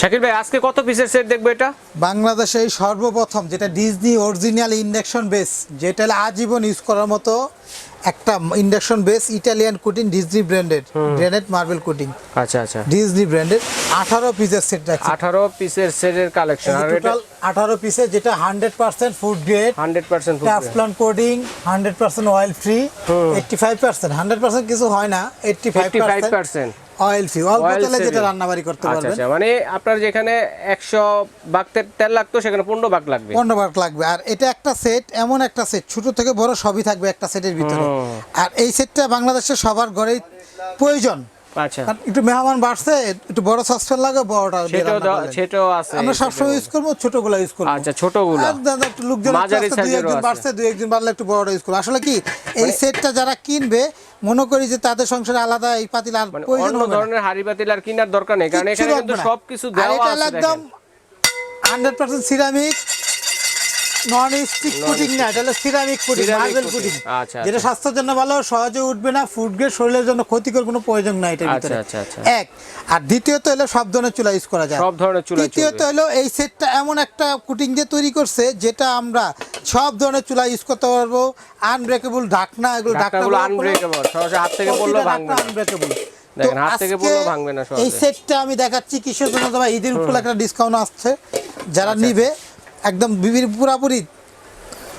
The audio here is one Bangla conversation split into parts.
শাকিল ভাই আজকে কত পিসের সেট দেখব এটা? বাংলাদেশে এই সর্বপ্রথম যেটা ডিজনি অরিজিনাল ইন্ডাকশন বেস যেটা আজীবন ইউজ করার মতো একটা induction base Italian coating Disney branded granite marble coating আচ্ছা আচ্ছা। ডিজনি ব্র্যান্ডেড 18 পিসের সেট রাখছে 18 পিসের সেটের কালেকশন আর টোটাল 18 পিসের যেটা 100% food grade 100% food Teflon coating 100% oil free 85% 100% কিছু হয় না 85% 85% অয়েল ফ্রি অল্প তেলে যেটা। রান্নাবাড়ি করতে আচ্ছা পারবেন। আচ্ছা মানে আপনার যেখানে একশো বাগ তেল লাগতো সেখানে পনেরো বাগ লাগবে। পনেরো বার লাগবে। আর এটা একটা সেট এমন একটা সেট ছোট থেকে বড় সবই থাকবে একটা সেটের ভিতরে। আর এই সেটটা বাংলাদেশের সবার ঘরেই প্রয়োজন। আচ্ছা। একটু মেহমান বাড়ছে একটু বড় সসপ্যান লাগে বড়টা সেটাও আছে আমরা সবসময় ইউজ করব ছোটগুলো ইউজ করব। আচ্ছা ছোটগুলো। দাদা একটু লোকজন দুই একদিন বাড়ছে দুই একদিন বাড়লে একটু বড়টা ইউজ করব। আসলে কি এই সেটটা যারা কিনবে মনে করি যে তাদের সংসারে আলাদা এই পাতিল আর মানে অন্য ধরনের হাড়ি পাতিল আর কেনার দরকার নেই কারণ এখানে কিন্তু সবকিছু দেওয়া আছে একদম hundred percent ceramic non stick coating না এটা হলো সিরামিক কুটিং মার্বেল আচ্ছা, যেটা। স্বাস্থ্যের জন্য ভালো সহজে উঠবে না ফুড গ্রেড শরীরের জন্য ক্ষতিকর কোনো প্রয়োজন নাই এটার আচ্ছা, ভিতরে। আচ্ছা, আচ্ছা। এক আর দ্বিতীয়ত হলো সব ধরনের চুলা ইউজ করা যায়। সব ধরনের চুলা তৃতীয়ত হলো এই সেটটা এমন একটা কুটিং দিয়ে তৈরি করছে যেটা আমরা সব ধরনের চুলা ইউজ করতে পারব। আনব্রেকেবল ঢাকনা এগুলো ঢাকনাগুলো আনব্রেকেবল সহজে হাত থেকে পড়লেও ভাঙবে না। আনব্রেকেবল দেখেন, হাত থেকে পড়লেও ভাঙবে না সহজে। এই সেটটা আমি দেখাচ্ছি কিসের জন্য? তোমার ঈদের উপরে একটা ডিসকাউন্ট আসছে যারা নিবে একদম পুরাপুরি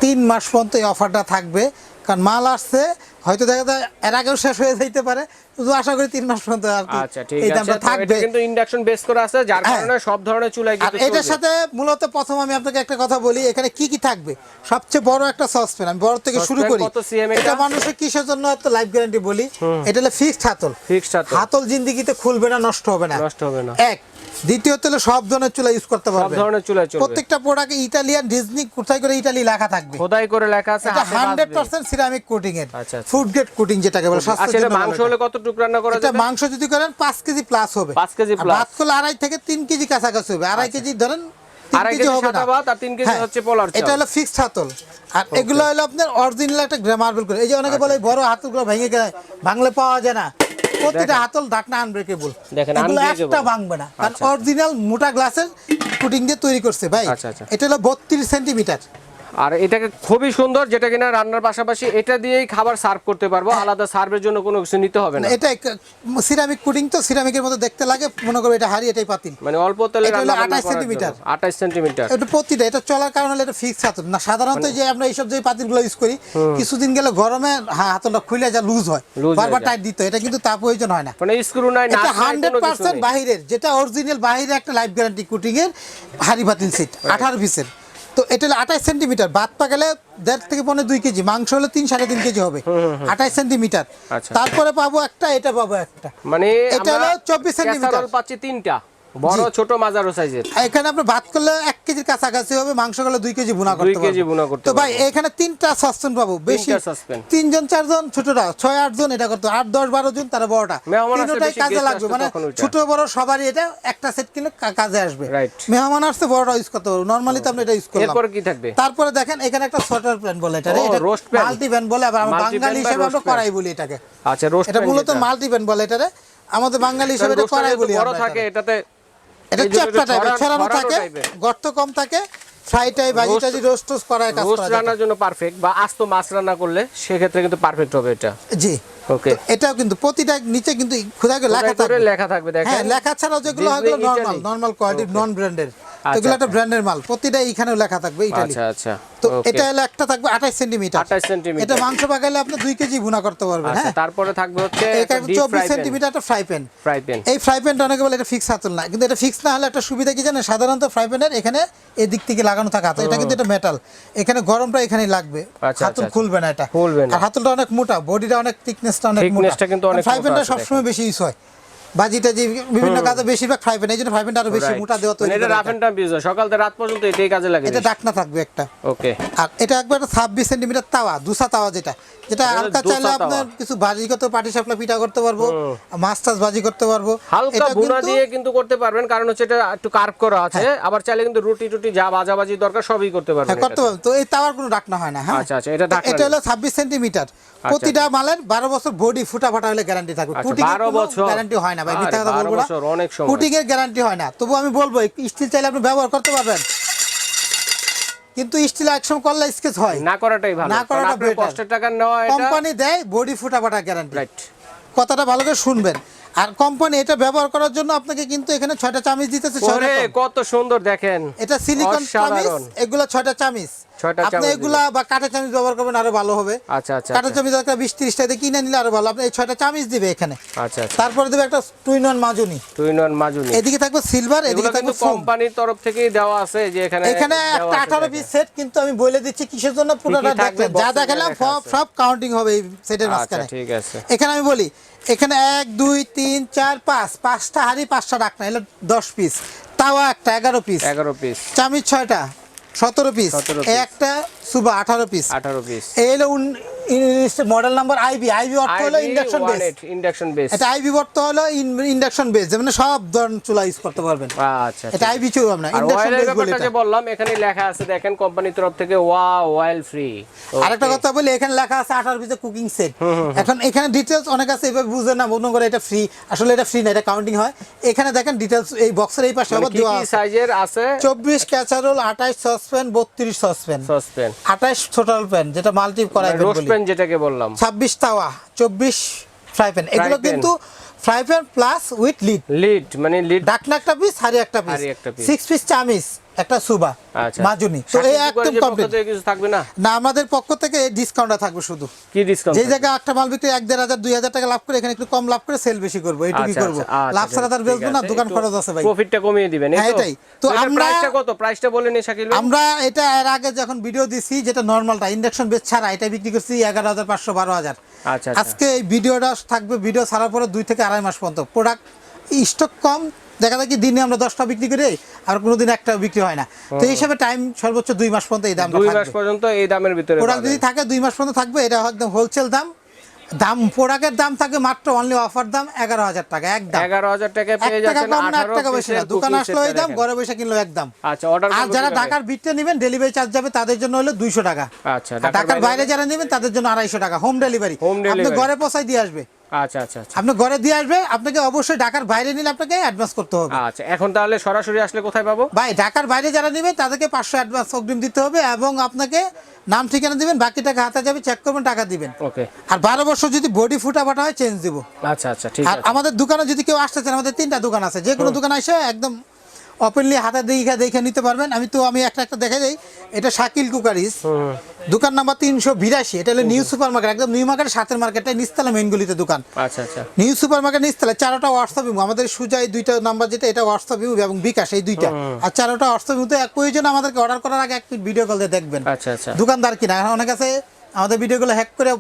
তিন মাস পর্যন্ত এই অফারটা থাকবে। কারণ মাল আসছে হয়তো দেখা যায় এর আগেও শেষ হয়ে যাইতে পারে শুধু আশা করি তিন মাস পর্যন্ত আর কি আচ্ছা ঠিক আছে। থাকবে। কিন্তু ইন্ডাকশন বেস করা আছে যার হ্যাঁ। কারণে সব ধরনের কিন্তু এটার সাথে মূলত প্রথম আমি আপনাকে একটা কথা বলি এখানে কি কি থাকবে? সবচেয়ে বড় একটা সসপ্যান আমি বড় থেকে শুরু করি। এটা? মানুষের কিসের জন্য এত লাইফ গ্যারান্টি বলি? এটা হলো ফিক্সড হাতল। ফিক্সড আছে হাতল জিন্দিগিতে খুলবে না নষ্ট হবে না। নষ্ট হবে না। এক দ্বিতীয়ত হলো সব ধরনের চুলা ইউজ করতে পারবে। সব ধরনের চুলাই চলবে। প্রত্যেকটা প্রোডাক্টে ইটালিয়ান ডিজনি কোথায় করে ইটালি লেখা থাকবে। খোদাই করে লেখা আছে এটা হাতে হান্ড্রেড বাঁধবে। পার্সেন্ট সিরামিক কোটিং এর। আচ্ছা, আচ্ছা। ফুড গ্রেড কোটিং যেটাকে বলে আচ্ছা এটা জন্য মাংস হলে কত টুকরা রান্না করা এটা যাবে? মাংস যদি করেন পাঁচ কেজি প্লাস হবে। পাঁচ কেজি আর plus। ভাত করলে আড়াই থেকে তিন কেজি কাছাকাছি হবে। আড়াই কেজি ধরেন আড়াই কেজি কেজি হবে সাদা ভাত আর কেজি হ্যাঁ, হচ্ছে পোলার চাল। এটা হলো ফিক্সড হাতল। আর এগুলো হলো আপনার অরিজিনাল একটা মার্বেল করে এই যে অনেকে বলে এই বড় হাতলগুলো ভেঙে গেলে ভাঙলে পাওয়া যায় না। প্রতিটা হাতল ঢাকনা আনব্রেকেবল দেখেন, এগুলো একটা ভাঙবে না। কারণ আচ্ছা। অরিজিনাল মোটা গ্লাসের কুটিং দিয়ে তৈরি করছে ভাই। আচ্ছা, আচ্ছা। এটা হলো বত্রিশ সেন্টিমিটার আর এটাকে খুবই সুন্দর যেটা কিনা রান্নার পাশাপাশি এটা দিয়েই খাবার সার্ভ করতে পারব। আলাদা সার্ভের জন্য কোনো কিছু নিতে হবে না। এটা সিরামিক কুটিং তো সিরামিকের মতো দেখতে লাগে মনে করবে এটা হাড়ি এটাই পাতিল। মানে অল্প তেলে এটা হলো রান্না 28 সেন্টিমিটার। এটা প্রতিটা এটা চলার কারণে এটা ফিক্স হাতল না সাধারণত মানে যে আমরা এইসব যে পাতিলগুলো ইউজ করি কিছুদিন গেলে গরমে হা- হাতলটা খুলে যা লুজ হয়। বারবার টাইট দিতে এটা কিন্তু তা প্রয়োজন হয় না। মানে স্ক্রু নাই পার্সেন্ট নেই। বাহিরের যেটা অরিজিনাল বাহিরে একটা লাইফ গ্যারান্টি কুটিং এর হাড়ি পাতিল সিট আঠারো পিসের তো এটা হলো আঠাশ সেন্টিমিটার। বাদ পা গেলে দেড় থেকে পনেরো দুই কেজি মাংস হলে তিন সাড়ে তিন কেজি হবে। আঠাশ সেন্টিমিটার। আচ্ছা। তারপরে পাবো একটা এটা পাবো একটা। মানে এটা হলো 24 সেন্টিমিটার। পাচ্ছি তিনটা। বড় ছোট মাঝারো সাইজের। এখানে আপনি ভাত করলে এক কেজির কাছাকাছি হবে মাংস করলে দুই কেজি বুনা করতে কেজি। ভুনা করতে তো ভাই এখানে তিনটা সসপেন পাবো বেশি। তিনজন চারজন ছোটরা ছয় এটা করতে। আট দশ বারো জন তারা বড়টা। তিনটাই কাজে লাগবে মানে ছোট বড় সবারই এটা একটা সেট কিনে কাজে আসবে. মেহমান আসছে বড়টা ইউজ করতে পারব। নর্মালি তো আমরা এটা ইউজ করলাম। এরপরে কি থাকবে? তারপরে দেখেন এখানে একটা প্যান বলে এটা এটা। মাল্টি প্যান বলে আবার আমরা বাঙালি হিসেবে আমরা করাই বলি এটাকে। আচ্ছা রোস্ট এটা মূলত মাল্টি প্যান বলে এটারে। আমাদের বাঙালি হিসেবে এটা করাই বলি বড় থাকে এটাতে এটা চ্যাপটা টাইপের ছড়ানো- থাকে গর্ত কম থাকে ফ্রাইটাই ভাজি রোস্ট টোস্ট করার কাজ রোস্ট রান্নার জন্য পারফেক্ট বা আস্ত মাছ রান্না করলে সেক্ষেত্রে কিন্তু পারফেক্ট হবে এটা। জি। ওকে এটাও কিন্তু প্রতিটা নিচে কিন্তু খোদাকে লেখা থাকবে। লেখা থাকবে দেখেন। হ্যাঁ লেখা ছাড়াও যেগুলো হয় নরমাল নরমাল। কোয়ালিটি নন ব্র্যান্ডের আচ্ছা, এগুলো একটা আচ্ছা। ব্র্যান্ডের মাল প্রতিটা এইখানেও লেখা থাকবে ইটালি। আচ্ছা আচ্ছা। তো এটা একটা থাকবে আঠাশ সেন্টিমিটার। 28 সেন্টিমিটার। এটা মাংস পাকাইলে আপনি দুই কেজি ভুনা করতে পারবেন আচ্ছা হ্যাঁ? তারপরে থাকবে হচ্ছে এখানে চব্বিশ সেন্টিমিটার একটা ফ্রাই প্যান ফ্রাই প্যান এই ফ্রাই প্যানটা অনেকে বলে এটা ফিক্স হাতল না কিন্তু এটা ফিক্স না হলে একটা সুবিধা কি জানেন? সাধারণত ফ্রাই প্যানের এখানে এদিক থেকে লাগানো থাকে হাতল। এটা কিন্তু এটা মেটাল এখানে গরমটা এখানেই লাগবে। আচ্ছা, হাতল আচ্ছা। খুলবে না এটা। খুলবে না। আর হাতলটা অনেক মোটা বডিটা অনেক থিকনেসটা অনেক মোটা। Thickness-টা কিন্তু অনেক ফ্রাই প্যানটা সবসময় বেশি ইউজ হয়। বাজি টাজি বিভিন্ন কাজে বেশিরভাগ ফ্রাই প্যান এই জন্য ফ্রাই প্যানটা আরও বেশি মোটা দেওয়া তৈরি মানে এটা রাফ এন্ড টাফ ইউজ সকাল থেকে রাত পর্যন্ত এটাই কাজে লাগে এটা ডাকনা থাকবে একটা। ওকে আর এটা একবার একটা ছাব্বিশ সেন্টিমিটার তাওয়া দুসা তাওয়া যেটা। যেটা হালকা চাইলে আপনার কিছু ভাজি করতে পাটি পিঠা করতে পারব মাছ টাছ ভাজি করতে পারব। হালকা দিয়ে কিন্তু করতে পারবেন কারণ হচ্ছে এটা একটু কার্ভ করা আছে আবার চাইলে কিন্তু রুটি টুটি যা ভাজাভাজি দরকার সবই করতে পারবেন হ্যাঁ করতে পারবেন। তো এই তাওয়ার কোনো ডাকনা হয় না হ্যাঁ? আচ্ছা, আচ্ছা, এটা ঢাকনা এটা হলো ছাব্বিশ সেন্টিমিটার প্রতিটা মালের বারো বছর বডি ফুটা ফাটা হলে গ্যারান্টি থাকবে। আচ্ছা, 12 বছর। গ্যারান্টি হয় হয় না ভাই মিথ্যা কথা বলব না। কুটিং এর গ্যারান্টি হয় না। তবু আমি বলব স্টিল চাইলে আপনি ব্যবহার করতে পারবেন। কিন্তু স্টিল একসময় করলে স্কেচ হয়। না করাটাই ভালো। না করাটা বেটার। কষ্টের টাকা নেওয়া এটা কোম্পানি দেয় বডি ফুটা ফাটা গ্যারান্টি রাইট কথাটা ভালো করে শুনবেন। আর কোম্পানি এটা ব্যবহার করার জন্য আপনাকে কিন্তু এখানে ছয়টা চামিচ দিতেছে ওরে কত সুন্দর দেখেন। এটা সিলিকন চামিচ এগুলো ছয়টা চামিচ। আপনি এগুলা বা কাঠের চামিচ ব্যবহার করবেন আরও ভালো হবে। আচ্ছা আচ্ছা কাঠের আচ্ছা। চামিচ একটা বিশ দিয়ে কিনে নিলে আরও ভালো। আপনি এই ছয়টা চামিচ দিবে এখানে। আচ্ছা আচ্ছা। তারপরে দেবে একটা টুইন ওয়ান মাজুনি। টুইন ওয়ান মাজুনি। এদিকে থাকবে সিলভার এদিকে থাকবে কোম্পানির তরফ থেকেই দেওয়া আছে যে এখানে এখানে একটা আঠারো। পিস সেট কিন্তু আমি বলে দিচ্ছি কিসের জন্য পুরোটা যা দেখালাম সব সব কাউন্টিং হবে এই সেটের আচ্ছা মাঝখানে। ঠিক আছে। এখানে আমি বলি এখানে এক দুই তিন চার পাঁচ। পাঁচটা হাড়ি পাঁচটা ডাক না এলো দশ পিস তাও একটা এগারো পিস এগারো পিস চামিচ ছয়টা সতেরো পিস সতেরো একটা সুবা আঠারো পিস আঠারো পিস এই হলো মডেল নাম্বার আইবি আইবি অর্থ হলো ইন্ডাকশন বেস ইন্ডাকশন বেস এটা আইবি অর্থ হলো ইন্ডাকশন বেস মানে সব ধরনের চুলা ইউজ করতে পারবেন। আচ্ছা এটা আইবি চুলা না ইন্ডাকশন বেস বলে যে বললাম এখানে লেখা আছে দেখেন কোম্পানির তরফ থেকে ওয়া অয়েল ফ্রি আরেকটা কথা বলি এখানে লেখা আছে আঠারো পিসের কুকিং সেট এখন এখানে ডিটেলস অনেক আছে এভাবে বুঝে না মনে করে এটা ফ্রি আসলে এটা ফ্রি না এটা কাউন্টিং হয়। এখানে দেখেন ডিটেলস এই বক্সের এই পাশে আবার মানে কি দেওয়া কি আছে। সাইজের আছে? চব্বিশ ক্যাচারোল আঠাশ সসপ্যান বত্রিশ সসপ্যান সসপেন আঠাশ টোটাল প্যান যেটা মাল্টি করাই রোস্ট প্যান যেটাকে বললাম। ছাব্বিশ তাওয়া চব্বিশ ফ্রাই প্যান এগুলো কিন্তু fry pan plus with lid lid মানে লিড ডাকনা একটা পিস হাড়ি একটা পিস হাঁড়ি একটা piece। সিক্স পিস চামিস একটা সুবা আচ্ছা। মাজুনি। তো এই একদম কমপ্লিট কিছু থাকবে না? না আমাদের পক্ষ থেকে ডিসকাউন্টটা থাকবে শুধু। কি ডিসকাউন্ট যে জায়গায় একটা মাল বিক্রি এক দেড় হাজার দুই হাজার টাকা লাভ করে এখানে একটু কম লাভ করে সেল বেশি করব এইটুকুই করব। লাভ ছাড়া তার বেচবো না দোকান খরচ আছে ভাই। প্রফিটটা কমিয়ে দিবেন এই হ্যাঁ, তো? তো আমরা- প্রাইসটা কত? প্রাইসটা বলে নি শাকিল আমরা এটা এর আগে যখন ভিডিও দিছি যেটা নর্মালটা ইন্ডাকশন বেচ ছাড়া এটা বিক্রি করছি এগারো হাজার পাঁচশো বারো হাজার। আচ্ছা আচ্ছা। আজকে এই ভিডিওটা থাকবে ভিডিও ছাড়ার পরে দুই থেকে আড়াই মাস পর্যন্ত। প্রোডাক্ট স্টক কম দেখা যায় কি দিনে আমরা দশটা বিক্রি করি আর কোনোদিন একটা বিক্রি হয় না। তো এই হিসাবে টাইম সর্বোচ্চ দুই মাস পর্যন্ত এই দামটা দুই মাস পর্যন্ত এই দামের ভিতরে প্রোডাক্ট যদি থাকে দুই মাস পর্যন্ত থাকবে এটা একদম হোলসেল দাম। দাম প্রোডাক্টের দাম থাকবে মাত্র অনলি অফার দাম এগারো হাজার টাকা একদম। এগারো হাজার টাকা পেয়ে যাচ্ছেন কম না এক টাকা বেশি না। দোকান আসলো এই দাম ঘরে বসে কিনলো একদম আচ্ছা অর্ডার আর যারা ঢাকার বিটটা নেবেন ডেলিভারি চার্জ যাবে তাদের জন্য হলো দুইশো টাকা। আচ্ছা ঢাকার বাইরে যারা নেবেন তাদের জন্য আড়াইশো টাকা হোম ডেলিভারি আপনি ঘরে পৌঁছাই দিয়ে আসবে। আচ্ছা আচ্ছা আচ্ছা। আপনি ঘরে দিয়ে আসবে আপনাকে অবশ্যই ঢাকার বাইরে নিলে আপনাকে অ্যাডভান্স করতে হবে। আচ্ছা এখন তাহলে সরাসরি আসলে কোথায় পাবো? ভাই ঢাকার বাইরে যারা নেবে তাদেরকে পাঁচশো অ্যাডভান্স অগ্রিম দিতে হবে এবং আপনাকে নাম ঠিকানা দিবেন বাকি টাকা হাতে যাবে চেক করবেন টাকা দিবেন। ওকে। আর বারো বছর যদি বডি ফুটা ফাটা হয় চেঞ্জ দিব। আচ্ছা আচ্ছা ঠিক আর আমাদের দোকানে যদি কেউ আসতে চান আমাদের তিনটা দোকান আছে যে কোনো দোকানে এসে একদম ওপেনলি হাতে দেখে দেখে নিতে পারবেন। আমি তো আমি একটা একটা দেখে দিই। এটা শাকিল কুকারিস। দোকান নাম্বার তিনশো বিরাশি। এটা হলো নিউ সুপার মার্কেট একদম নিউ মার্কেট সাতের মার্কেটে নিস্তালা মেনগুলিতে দোকান। আচ্ছা আচ্ছা। নিউ সুপার মার্কেট নিস্তালা চারোটা হোয়াটসঅ্যাপ ইমো আমাদের সুজা এই দুইটা নাম্বার যেটা এটা হোয়াটসঅ্যাপ ইমো এবং বিকাশ এই দুইটা। আর চারোটা হোয়াটসঅ্যাপ ইমোতে এক প্রয়োজন আমাদেরকে অর্ডার করার আগে এক ভিডিও কল দিয়ে দেখবেন। আচ্ছা আচ্ছা। দোকানদার কিনা? অনেক আছে আমাদের ভিডিওগুলো হ্যাক করে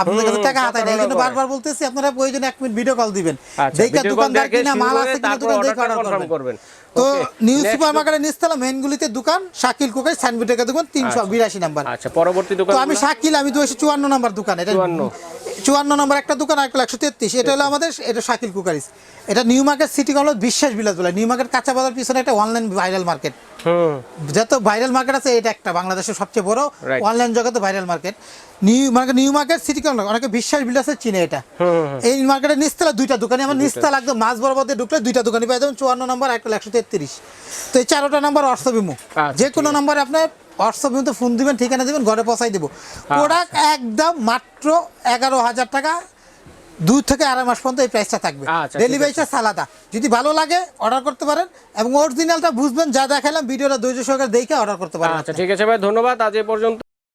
আপনাদের কাছে টাকা হাতায় না এই জন্য বারবার বলতেছি আপনারা প্রয়োজনে এক মিনিট ভিডিও কল দিবেন। আচ্ছা দেখে দোকানদার কিনা মাল আছে কিনা দোকান দেখে অর্ডার করবেন। তো নিউ সুপার মার্কেটের নিচতলা মেনগুলিতে দোকান শাকিল কোকাই সাইনবোর্ড রেখে দোকান তিনশো বিরাশি নাম্বার। আচ্ছা পরবর্তী দোকান তো আমি শাকিল আমি এসে চুয়ান্ন নাম্বার দোকান এটা 54 চুয়ান্ন নম্বর একটা দোকান আর একশো তেত্রিশ। এটা হলো আমাদের এটা শাকিল কুকারিস। এটা new market city college Biswas Bilas বলে। নিউ মার্কেট কাঁচা বাজার পিছনে একটা অনলাইন ভাইরাল মার্কেট যত ভাইরাল মার্কেট আছে এটা একটা বাংলাদেশের সবচেয়ে বড় অনলাইন জগতে viral market New Market New Market City College অনেকে বিশ্বাস বিলাসের চিনে এটা। এই মার্কেটের নিচতলা দুইটা দোকানে আমার নিচতলা একদম মাছ বরাবর ঢুকলে দুইটা দোকানই পাই যাবেন চুয়ান্ন নম্বর একটা একশো তেত্রিশ। তো এই চারোটা নাম্বার ইমো আচ্ছা, যে কোনো নাম্বারে আপনার হোয়াটসঅ্যাপ কিন্তু ফোন দিবেন ঠিকানা দিবেন ঘরে পৌঁছাই দেবো। প্রোডাক্ট একদম মাত্র এগারো হাজার টাকা দুই থেকে আড়াই মাস পর্যন্ত এই প্রাইসটা থাকবে। ডেলিভারিটা সালাদা ডেলিভারি চার্জ আলাদা যদি ভালো লাগে অর্ডার করতে পারেন এবং অরিজিনালটা বুঝবেন যা দেখালাম ভিডিওটা ধৈর্য সহকারে দেখে অর্ডার করতে পারেন। আচ্ছা ঠিক আছে ভাই ধন্যবাদ। আজ এ পর্যন্ত